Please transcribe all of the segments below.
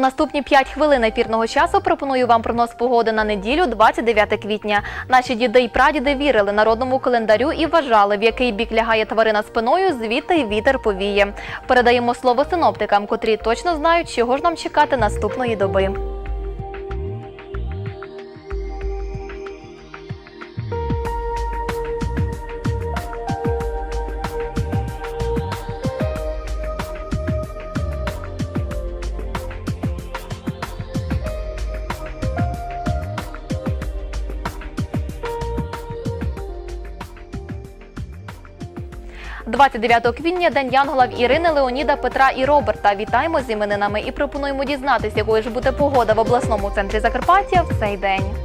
наступні 5 хвилин ефірного часу пропоную вам прогноз погоди на неділю, 29 квітня. Наші діди й прадіди вірили народному календарю і вважали, в який бік лягає тварина спиною, звідти й вітер повіє. Передаємо слово синоптикам, котрі точно знають, чого ж нам чекати наступної доби. – 29 квітня день янголів Ірини, Леоніда, Петра і Роберта. Вітаємо з іменинами і пропонуємо дізнатися, якою ж буде погода в обласному центрі Закарпаття в цей день. –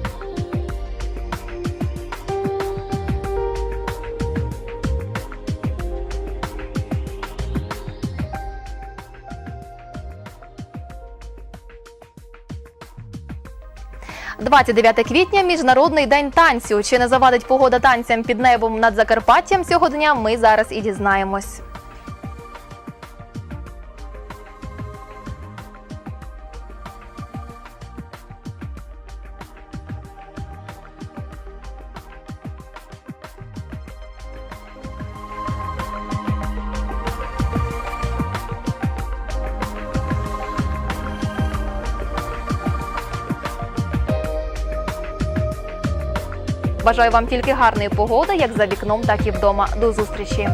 29 квітня міжнародний день танцю. Чи не завадить погода танцям під небом над Закарпаттям цього дня? Ми зараз і дізнаємось. Бажаю вам тільки гарної погоди, як за вікном, так і вдома. До зустрічі!